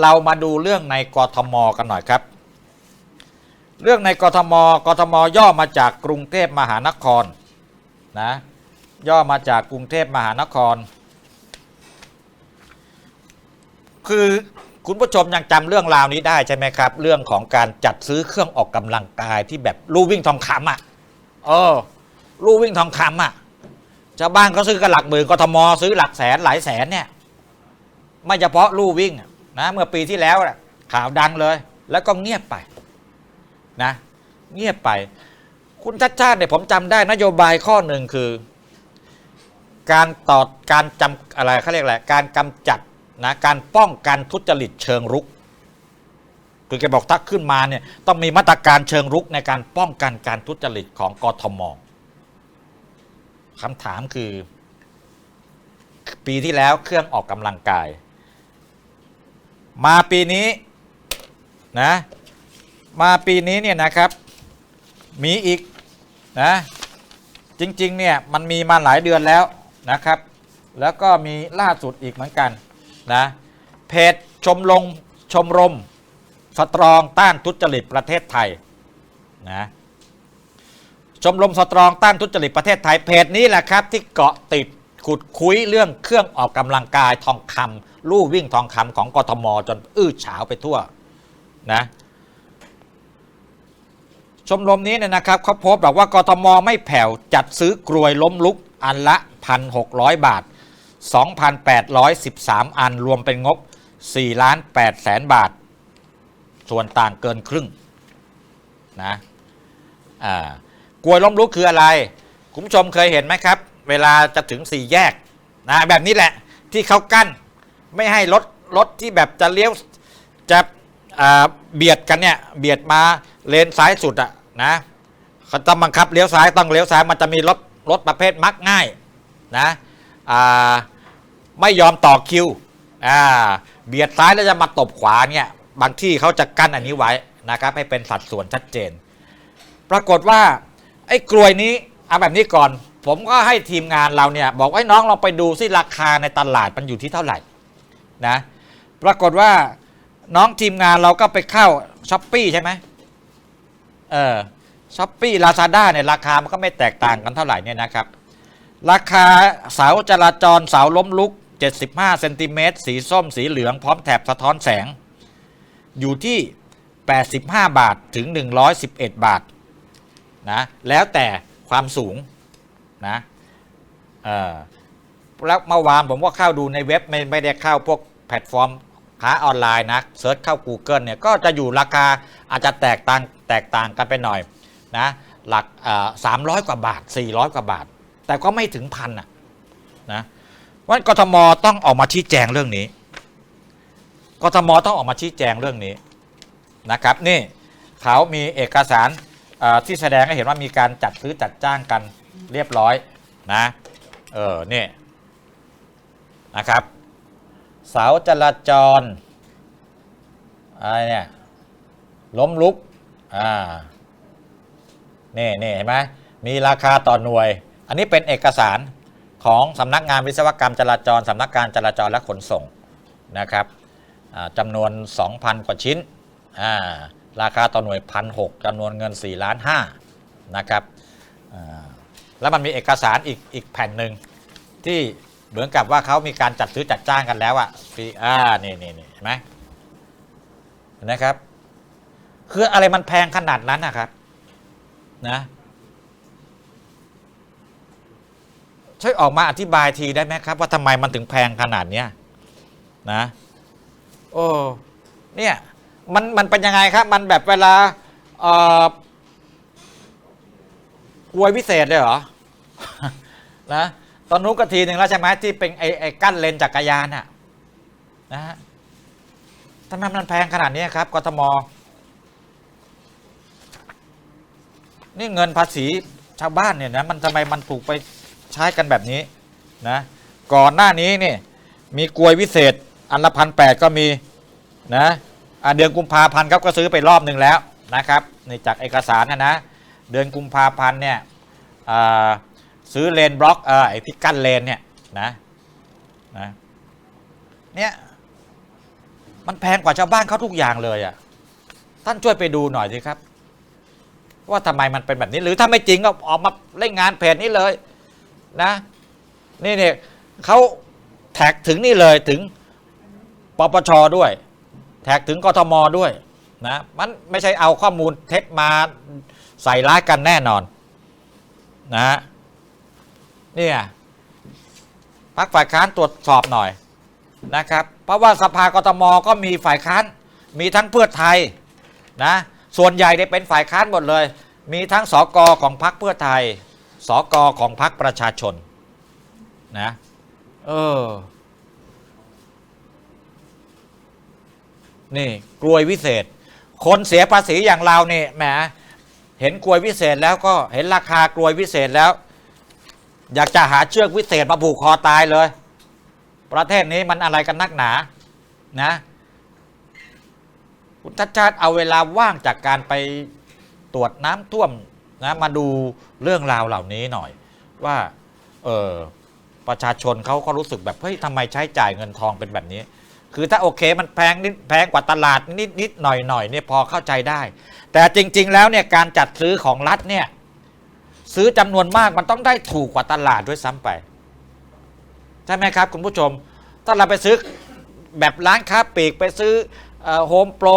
เรามาดูเรื่องในกทมกันหน่อยครับ เรื่องในกทมกทมย่อมาจากกรุงเทพมหานครนะย่อมาจากกรุงเทพมหานคร คือคุณผู้ชมยังจำเรื่องราวนี้ได้ใช่ไหมครับ เรื่องของการจัดซื้อเครื่องออกกำลังกายที่แบบลู่วิ่งทองคำอะเออลู่วิ่งทองคำอะชาวบ้านเขาซื้อกันหลักหมื่นกทมซื้อหลักแสนหลายแสนเนี่ย ไม่เฉพาะลู่วิ่ง นะเมื่อปีที่แล้วนะข่าวดังเลย แล้วก็เงียบไปนะ เงียบไป คุณชัดชาติเนี่ยผมจำได้นโยบายข้อหนึ่งคือ การต่อการจำอะไรเขาเรียกอะไรการกำจัดนะการป้องกันทุจริตเชิงรุกคือแกบอกถ้าขึ้นมาเนี่ยต้องมีมาตรการเชิงรุกในการป้องกันการทุจริตของกทมคำถามคือ ปีที่แล้วเครื่องออกกำลังกาย มาปีนี้นะมาปีนี้เนี่ยนะครับ มีอีกนะจริงๆเนี่ยมันมีมาหลายเดือนแล้วนะครับ แล้วก็มีล่าสุดอีกเหมือนกันนะเพจชมรมชมรมสตรองต้านทุจริตประเทศไทยนะชมรมสตรองต้านทุจริตประเทศไทยเพจนี้แหละครับที่เกาะติดขุดคุยเรื่องเครื่องออกกำลังกายทองคำ ลู่วิ่งทองคำของกทมจนอื้อฉาวไปทั่วนะชมรมนี้เนี่ยนะครับเขาพสต์บอกว่ากทมไม่แผ่วจัดซื้อกรวยล้มลุกอันละ 1,600 บาท 2,813 อันรวมเป็นงบ4ล้าน8แสนบาท ส่วนต่างเกินครึ่งนะอ่ากรวยล้มลุกคืออะไร คุณผู้ชมเคยเห็นไหมครับ เวลาจะถึงสี่แยกนะแบบนี้แหละที่เขากั้น ไม่ให้รถรถที่แบบจะเลี้ยวจะเบียดกันเนี่ยเบียดมาเลนซ้ายสุดอะนะเขาต้องบังคับเลี้ยวซ้ายต้องเลี้ยวซ้ายมันจะมีรถรถประเภทมักง่ายนะไม่ยอมต่อคิวเบียดซ้ายแล้วจะมาตบขวาเนี่ยบางที่เขาจะกั้นอันนี้ไว้นะครับให้เป็นสัดส่วนชัดเจน ปรากฏว่าไอ้กลวยนี้เอาแบบนี้ก่อน ผมก็ให้ทีมงานเราเนี่ยบอกว่าน้องลองไปดูซิราคาในตลาดมันอยู่ที่เท่าไหร่ นะปรากฏว่าน้องทีมงานเราก็ไปเข้าช้อปปี้ใช่ไหมเออช้อปปี้ลาซาด้าเนี่ยราคามันก็ไม่แตกต่างกันเท่าไหร่เนี่ยนะครับ ราคาเสาจราจรเสาล้มลุก 75เซนติเมตรสีส้มสีเหลืองพร้อมแถบสะท้อนแสง อยู่ที่ 85 บาทถึง 111 บาทนะแล้วแต่ความสูงนะเออ แล้วเมื่อวานผมก็เข้าดูในเว็บไม่ไม่ได้เข้าพวกแพลตฟอร์มค้าออนไลน์นะเซิร์ชเข้า Google เนี่ยก็จะอยู่ราคาอาจจะแตกต่างแตกต่างกันไปหน่อยนะหลักสามร้อยกว่าบาท 400 กว่าบาท แต่ก็ไม่ถึงพันอะนะวันกทมต้องออกมาชี้แจงเรื่องนี้กทมต้องออกมาชี้แจงเรื่องนี้นะครับนี่เขามีเอกสารที่แสดงให้เห็นว่ามีการจัดซื้อจัดจ้างกันเรียบร้อยนะเออเนี่ย นะครับ เสาจราจรอะไรเนี่ยล้มลุกอ่านี่นี่เห็นไหมมีราคาต่อหน่วย อันนี้เป็นเอกสารของสำนักงานวิศวกรรมจราจรสำนักการจราจรและขนส่งนะครับจำนวน 2,000 กว่าชิ้นอ่าราคาต่อหน่วยพันหจำนวนเงิน4ล้านห้านะครับอ่าแล้วมันมีเอกสารอีกอีกแผ่นหนึ่งที่ เหมือนกับว่าเขามีการจัดซื้อจัดจ้างกันแล้วอะฟรีอ่านี่นี่นี่เห็นไหมเห็นะครับ คืออะไรมันแพงขนาดนั้นนะครับ นะช่วยออกมาอธิบายทีได้ไหมครับ ว่าทำไมมันถึงแพงขนาดเนี้ยนะ โอ้เนี่ยมันมันเป็นยังไงครับ มันแบบเวลาเอ่อกวยพิเศษเลยเหรอนะ ตอนนู้นก็ทีหนึ่งแล้วใช่ไหมที่เป็นไอ้ไอ้กั้นเลนจักรยานน่ะนะฮะทำไมมันแพงขนาดนี้ครับกทม นี่เงินภาษีชาวบ้านเนี่ยนะมันทำไมมันถูกไปใช้กันแบบนี้นะก่อนหน้านี้นี่มีกลวยวิเศษอันละพันแปดก็มีนะเดือนกุมภาพันธ์เขาก็ซื้อไปรอบหนึ่งแล้วนะครับในจากเอกสารนะนะเดือนกุมภาพันธ์เนี่ยอ่า ซื้อเลนบล็อกเออไอที่กั้นเลนเนี่ยนะนะเนี่ยมันแพงกว่าชาวบ้านเขาทุกอย่างเลยอะ่ะท่านช่วยไปดูหน่อยสิครับ ว่าทำไมมันเป็นแบบนี้ หรือถ้าไม่จริงก็ออกมาเล่นงานเพจนี้เลยนะ นี่เนี่ยเขาแท็กถึงนี่เลยถึงปปชด้วย แท็กถึงกทมด้วยนะมันไม่ใช่เอาข้อมูลเท็จมาใส่ร้ายกันแน่นอนนะฮะ เนี่ยพักฝ่ายค้านตรวจสอบหน่อยนะครับ เพราะว่าสภากทมก็มีฝ่ายค้านมีทั้งเพื่อไทยนะส่วนใหญ่ได้เป็นฝ่ายค้านหมดเลย มีทั้งสกของพรรคเพื่อไทยสกของพรรคประชาชนนะเออนี่กลวยวิเศษ คนเสียภาษีอย่างเราเนี่ยแหมเห็นกลวยวิเศษแล้วก็เห็นราคากลวยวิเศษแล้ว อยากจะหาเชือกวิเศษมาผูกคอตายเลย ประเทศนี้มันอะไรกันนักหนา นะ คุณชัดชาติเอาเวลาว่างจากการไปตรวจน้ำท่วมนะมาดูเรื่องราวเหล่านี้หน่อย ว่าเออประชาชนเขาก็รู้สึกแบบเฮ้ยทำไมใช้จ่ายเงินทองเป็นแบบนี้ คือถ้าโอเคมันแพงนิดแพงกว่าตลาดนิดนิดหน่อยหน่อยเนี่ยพอเข้าใจได้ แต่จริง ๆ แล้วเนี่ยการจัดซื้อของรัฐเนี่ย ซื้อจำนวนมากมันต้องได้ถูกกว่าตลาดด้วยซ้ำไป ใช่ไหมครับ คุณผู้ชม ถ้าเราไปซื้อแบบร้านค้าปลีกไปซื้อโฮมโปร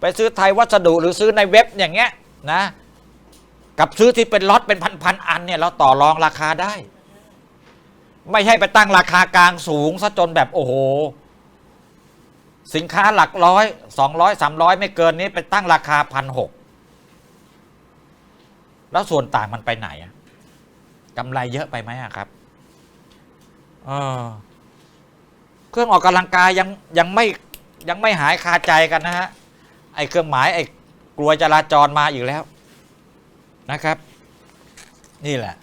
ไปซื้อไทยวัสดุหรือซื้อในเว็บอย่างเงี้ยนะกับซื้อที่เป็นล็อตเป็นพันๆอันเนี่ยเราต่อรองราคาได้ ไม่ให้ไปตั้งราคากลางสูงซะจนแบบโอ้โห สินค้าหลักร้อยสองร้อยสามร้อยไม่เกินนี้ไปตั้งราคาพันหก แล้วส่วนต่างมันไปไหนอะกำไรเยอะไปไหมครับเออเครื่องออกกำลังกายยังยังไม่ยังไม่หายคาใจกันนะฮะไอ้เครื่องหมายไอ้กลัวจราจรมาอีกแล้วนะครับ นี่แหละ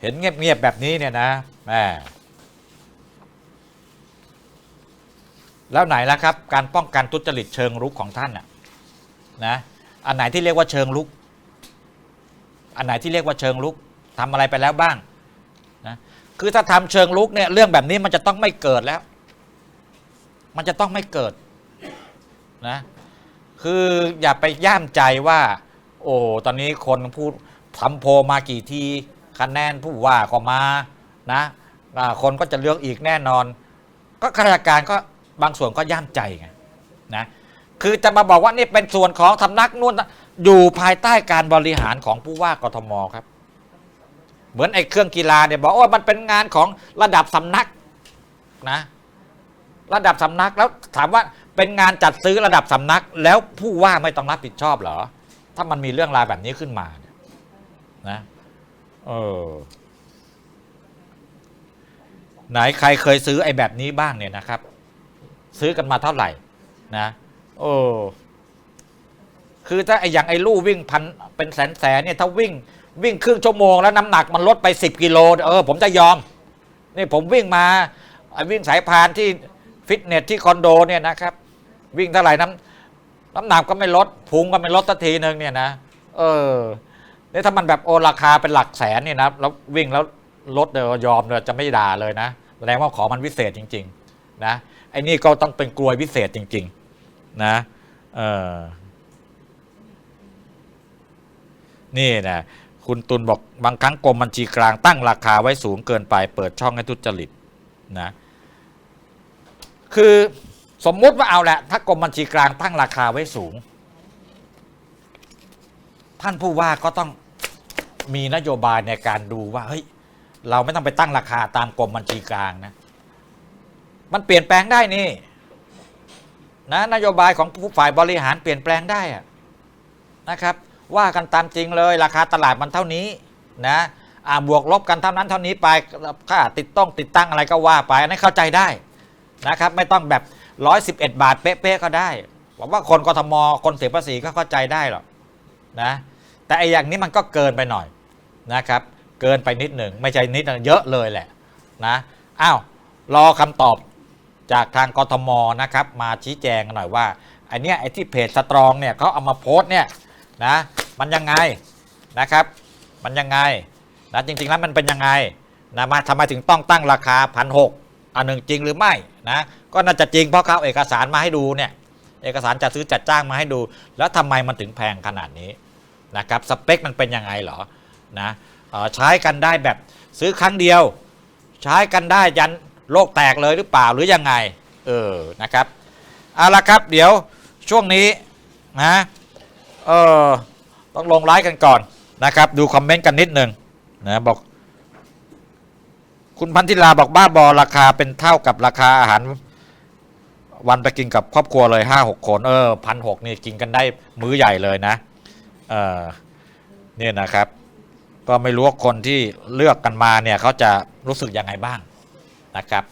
เห็นเงียบๆแบบนี้เนี่ยนะแหมแล้วไหนล่ะครับ การป้องกันทุจริตเชิงรุกของท่านน่ะนะอันไหนที่เรียกว่าเชิงรุก อันไหนที่เรียกว่าเชิงรุกทำอะไรไปแล้วบ้างนะคือถ้าทำเชิงรุกเนี่ยเรื่องแบบนี้มันจะต้องไม่เกิดแล้ว มันจะต้องไม่เกิดนะคืออย่าไปย่ามใจว่า โอ้ตอนนี้คนพูดทำโพมากี่ทีคะแนนผู้ว่าก็มานะคนก็จะเลือกอีกแน่นอน ก็ข้าราชการก็บางส่วนก็ย่ามใจไงนะคือจะมาบอกว่านี่เป็นส่วนของสำนักนู่นนะ อยู่ภายใต้การบริหารของผู้ว่ากทมครับ เหมือนไอ้เครื่องกีฬาเนี่ยบอกว่ามันเป็นงานของระดับสำนักนะ ระดับสำนักแล้วถามว่าเป็นงานจัดซื้อระดับสำนัก แล้วผู้ว่าไม่ต้องรับผิดชอบเหรอ ถ้ามันมีเรื่องราวแบบนี้ขึ้นมาเนี่ยนะเออไหนใครเคยซื้อไอ้แบบนี้บ้างเนี่ยนะครับ ซื้อกันมาเท่าไหร่นะ โอ้ คือถ้าไอ้อย่างไอ้ลู่วิ่งพันเป็นแสนแสนเนี่ยถ้าวิ่งวิ่งครึ่งชั่วโมงแล้วน้ำหนักมันลดไป 10กิโลเออผมจะยอมนี่ผมวิ่งมาไอ้วิ่งสายพานที่ฟิตเนสที่คอนโดเนี่ยนะครับ วิ่งเท่าไหร่น้ำน้ำหนักก็ไม่ลดพุงก็ไม่ลดสักทีนึงเนี่ยนะเออนี่ถ้ามันแบบโอราคาเป็นหลักแสนเนี่ยนะแล้ววิ่งแล้วลดเดี๋ยวยอมเลยจะไม่ด่าเลยนะแสดงว่าของมันวิเศษจริง ๆ นะไอ้นี่ก็ต้องเป็นกลวยวิเศษจริง ๆ นะเออ นี่นะคุณตุลบอกบางครั้งกรมบัญชีกลางตั้งราคาไว้สูงเกินไปเปิดช่องให้ทุจริตนะคือสมมุติว่าเอาแหละถ้ากรมบัญชีกลางตั้งราคาไว้สูง ท่านผู้ว่าก็ต้องมีนโยบายในการดูว่าเฮ้ยเราไม่ต้องไปตั้งราคาตามกรมบัญชีกลางนะ มันเปลี่ยนแปลงได้นี่นะนโยบายของผู้ฝ่ายบริหารเปลี่ยนแปลงได้อะนะครับ ว่ากันตามจริงเลยราคาตลาดมันเท่านี้นะบวกลบกันเท่านั้นเท่านี้ไปค่าติดต้องติดตั้งอะไรก็ว่าไปอันนั้เข้าใจได้นะครับไม่ต้องแบบ 111 บาทเป๊ะๆก็ได้ผมว่าคนกทมคนเสียภาษีก็เข้าใจได้หรอกนะแต่ไอ้อย่างนี้มันก็เกินไปหน่อยนะครับ เกินไปนิดหนึ่งไม่ใช่นิดนึ่งเยอะเลยแหละนะอ้าวรอคำตอบจากทางกทมนะครับ มาชี้แจงกันหน่อยว่าไอเนี้ยไอ้ที่เพจสตรองเนี่ยเขาเอามาโพสต์เนี่ย นะมันยังไงนะครับ มันยังไงนะจริงๆแล้วมันเป็นยังไงนะมาทำไมถึงต้องตั้งราคาพันหกอันหนึ่งจริงหรือไม่นะก็น่าจะจริงเพราะเขาเอกสารมาให้ดูเนี่ยเอกสารจัดซื้อจัดจ้างมาให้ดู แล้วทำไมมันถึงแพงขนาดนี้นะครับสเปคมันเป็นยังไงเหรอนะเออใช้กันได้แบบซื้อครั้งเดียว ใช้กันได้ยันโลกแตกเลยหรือเปล่าหรือยังไงเออนะครับเอาละครับเดี๋ยวช่วงนี้นะ เออต้องลงไลค์กันก่อนนะครับ ดูคอมเมนต์กันนิดหนึ่งนะบอก คุณพันธิลาบอกบ้าบอราคาเป็นเท่ากับราคาอาหาร วันไปกินกับครอบครัวเลยห้าหกคนเออพันหกนี่กินกันได้มื้อใหญ่เลยนะเออเนี่ยนะครับ ก็ไม่รู้ว่าคนที่เลือกกันมาเนี่ยเขาจะรู้สึกยังไงบ้างนะครับ